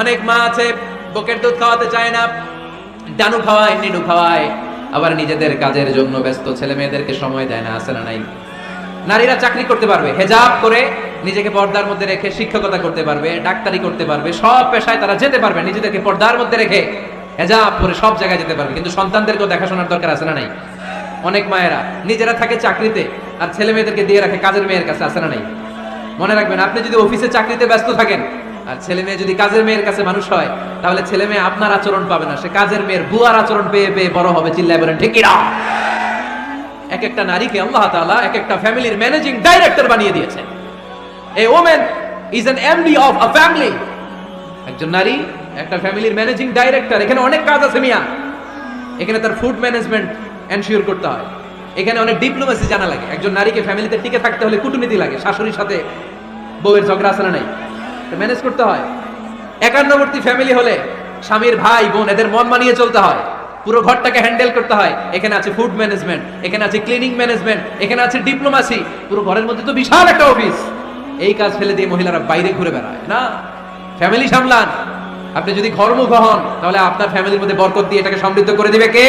অনেক মা আছে, বুকের দুধ খাওয়াতে চায় না, ডানু খাওয়ায়, নিনু খাওয়ায়, আবার নিজেদের কাজের জন্য ব্যস্ত ছেলে মেয়েদেরকে সময় দেয় না আসে না নাই? নারীরা চাকরি করতে পারবে, হেজাব করে নিজেকে পর্দার মধ্যে রেখে শিক্ষকতা করতে পারবে, ডাক্তারি করতে পারবে, সব পেশায় তারা যেতে পারবে, নিজেদেরকে পর্দার মধ্যে রেখে হেজাব করে সব জায়গায় যেতে পারবে, কিন্তু সন্তানদেরকেও দেখাশোনার দরকার আছে না নাই? অনেক মায়েরা নিজেরা থাকে চাকরিতে, আর ছেলে মেয়েদেরকে দিয়ে রাখে কাজের মেয়ের কাছে, আছে না নাই? মনে রাখবেন, আপনি যদি অফিসে চাকরিতে ব্যস্ত থাকেন, আর ছেলে মেয়ে যদি কাজের মেয়ের কাছে মানুষ হয়, তাহলে ছেলে মেয়ে আপনার আচরণ পাবে না। সে কাজের মেয়ের বুয়ার আচরণ পেয়ে পেয়ে বড় হবে, চিল্লায় বলেন, ঠিক এক একটা নারীকে আল্লাহ এক একটা ফ্যামিলির ম্যানেজিং ডাইরেক্টর বানিয়ে দিয়েছে। A women is an MD of a family. একজন নারী, একটা ফ্যামিলির ম্যানেজিং ডাইরেক্টর। এখানে অনেক কাজ আছে মিয়া। এখানে তার ফুড ম্যানেজমেন্ট এনশিওর করতে হয়। এখানে অনেক ডিপ্লোমেসি জানা লাগে। একজন নারীকে ফ্যামিলিতে টিকে থাকতে হলে কূটনীতি লাগে, শাশুড়ির সাথে বউয়ের ঝগড়া না নাই? ম্যানেজ করতে হয়। একান্নবর্তী ফ্যামিলি হলে স্বামীর ভাই, বোন, এদের মন মানিয়ে চলতে হয়। পুরো ঘরটাকে হ্যান্ডেল করতে হয়। এখানে আছে ফুড ম্যানেজমেন্ট এখানে আছে ক্লিনিং ম্যানেজমেন্ট এখানে আছে ডিপ্লোমাসি পুরো ঘরের মধ্যে তো বিশাল একটা অফিস এই কাজ ফেলে দিয়ে মহিলারা বাইরে ঘুরে বেড়ায়, না? ফ্যামিলি সামলান। আপনি যদি ঘরমুখ হন তাহলে আপনার ফ্যামিলির মধ্যে বরকত দিয়ে এটাকে সমৃদ্ধ করে দিবে কে?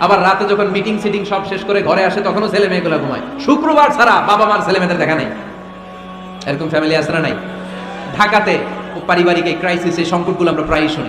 আবার রাতে যখন মিটিং সিটিং সব শেষ করে ঘরে আসে, তখনও ছেলে মেয়েগুলো ঘুমায়। শুক্রবার ছাড়া বাবা মার ছেলে মেয়েদের দেখা নাই। এরকম ফ্যামিলি না নাই? ঢাকাতে পারিবারিক এই ক্রাইসিস এই সংকটগুলো আমরা প্রায়ই শুনি।